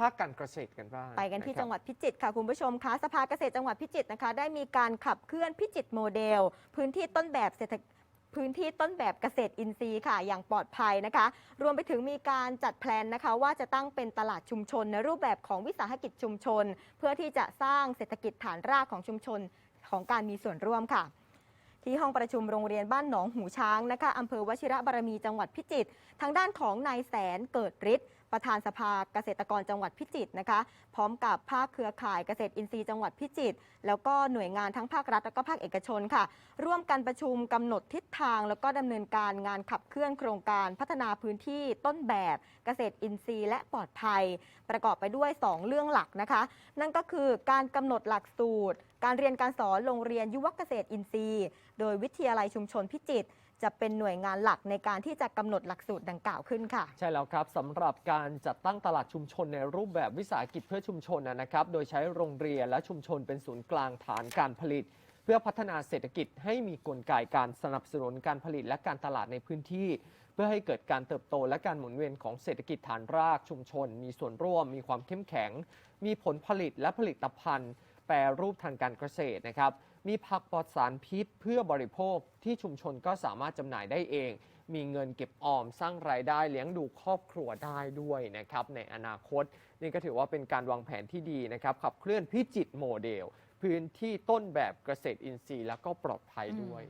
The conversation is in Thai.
ภาคการเกษตรกันบ้างไปกันที่ะครับ จังหวัดพิจิตรค่ะคุณผู้ชมคะสภาเกษตรจังหวัดพิจิตรนะคะ ได้มีการขับเคลื่อนพิจิตรโมเดล พื้นที่ต้นแบบเศรษฐพื้นที่ต้นแบบเกษตรอินทรีย์ค่ะ อย่างปลอดภัยนะคะ รวมไปถึงมีการจัดแพลนนะคะ ว่าจะตั้งเป็นตลาดชุมชนในรูปแบบของวิสาหกิจชุมชน เพื่อที่จะสร้างเศรษฐกิจฐานรากของชุมชนของการมีส่วนร่วมค่ะ ที่ห้องประชุมโรงเรียนบ้านหนองหูช้างนะคะอำเภอวชิระบารมีจังหวัดพิจิตรทางด้านของนายแสนเกิดฤทธิ์ประธานสภาเกษตรกรจังหวัดพิจิตรนะคะ พร้อมกับภาคเครือข่ายเกษตรอินทรีย์จังหวัดพิจิตรแล้วก็หน่วยงานทั้งภาครัฐและก็ภาคเอกชนค่ะ ร่วมกันประชุมกำหนดทิศทาง แล้วก็ดำเนินการงานขับเคลื่อนโครงการพัฒนาพื้นที่ต้นแบบเกษตรอินทรีย์ และปลอดภัย ประกอบไปด้วย 2 เรื่องหลักนะคะ นั่นก็คือการกำหนดหลักสูตร การเรียนการสอนโรงเรียนยุวเกษตรอินทรีย์โดยวิทยาลัยชุมชนพิจิตรจะเป็นหน่วยงานหลักในการที่จะกำหนดหลักสูตรดังกล่าวขึ้นค่ะ ใช่แล้วครับสำหรับการจัดตั้งตลาดชุมชนในรูปแบบวิสาหกิจเพื่อชุมชนนะนะครับ โดยใช้โรงเรียนและชุมชนเป็นศูนย์กลางฐานการผลิต เพื่อพัฒนาเศรษฐกิจให้มีกลไกการสนับสนุนการผลิตและการตลาดในพื้นที่ เพื่อให้เกิดการเติบโตและการหมุนเวียนของเศรษฐกิจฐานรากชุมชน มีส่วนร่วม มีความเข้มแข็ง มีผลผลิตและผลิตภัณฑ์ แปรรูปทางการเกษตรนะครับ มีผักปลอดสารพิษเพื่อบริโภคที่ชุมชนก็สามารถจำหน่ายได้เอง มีเงินเก็บออมสร้างรายได้เลี้ยงดูครอบครัวได้ด้วยนะครับในอนาคต นี่ก็ถือว่าเป็นการวางแผนที่ดีนะครับขับเคลื่อนพิจิตโมเดล พื้นที่ต้นแบบเกษตรอินทรีย์แล้วก็ปลอดภัยด้วย